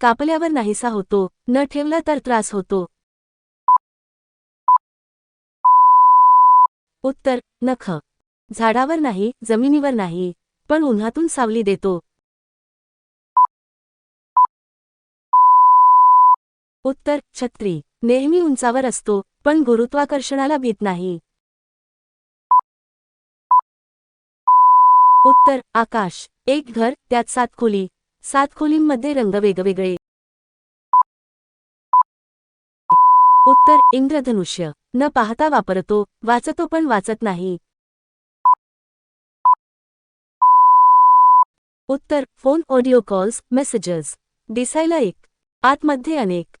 कापल्यावर नाहीसा होतो न ठेवला तर त्रास होतो. उत्तर नख. झाडावर नाही जमिनीवर नाही पण उन्हातून सावली देतो. उत्तर छत्री. नेहमी उंचावर असतो पण गुरुत्वाकर्षणाला भीत नाही. उत्तर आकाश. एक घर त्यात सात खोली. सात खोलींमध्ये रंग वेगवेगळे. उत्तर इंद्रधनुष्य. न पाहता वापरतो वाचतो पण वाचत नाही. उत्तर फोन ऑडिओ कॉल्स मेसेजेस. दिसायला एक आतमध्ये अनेक.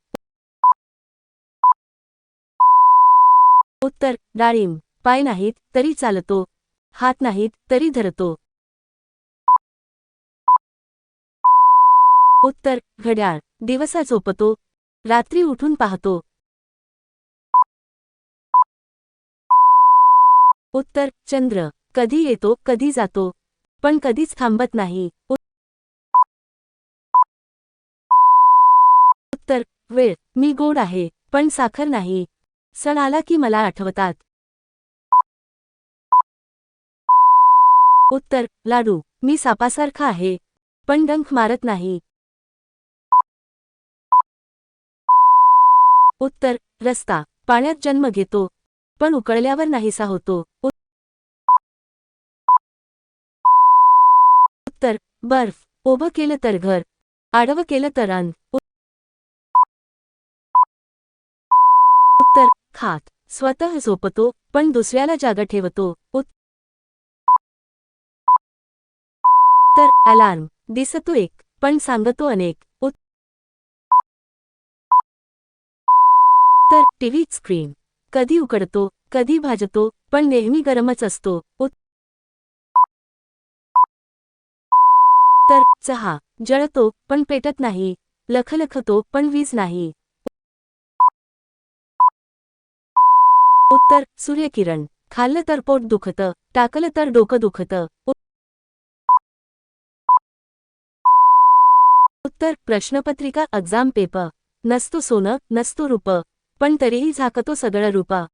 उत्तर डाळिंब. पाय नाहीत तरी चालतो. हात नाहीत तरी धरतो. उत्तर घड्याळ. दिवसा झोपतो. रात्री उठून पाहतो. उत्तर चंद्र. कधी येतो कधी जातो. पण कधीच थांबत नाही. उत्तर वेळ. मी गोड आहे पण साखर नाही. सण आला की मला आठवतात. उत्तर लाडू. मी सापासारखा आहे पण डंख मारत नाही. उत्तर रस्ता. पाण्यात जन्म घेतो पण उकळल्यावर नाहीसा होतो. उत्तर बर्फ. उभं केलं तर घर आडवं केलं तर अन्न उत्तर खात. स्वतः झोपतो पण दुसऱ्याला जागा ठेवतो. उत्तर अलार्म. दिसतो एक पण सांगतो अनेक. तर टीव्ही स्क्रीन. कधी उकडतो कधी भाजतो पण नेहमी गरमच असतो. तर चहा. जळतो पण पेटत नाही. लखलखतो पण वीज नाही. उत्तर सूर्यकिरण. खाल्लं तर पोट दुखतं टाकलं तर डोकं दुखतं. उत्तर प्रश्नपत्रिका एक्झाम पेपर. नसतो सोनं नसतो रूप. पण तरीही झाकतो सगळं रूपा.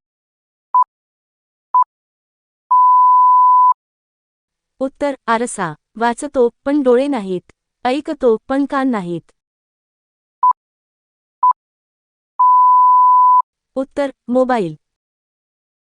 उत्तर आरसा. वाचतो पण डोळे नाहीत. ऐकतो पण कान नाहीत. उत्तर मोबाईल.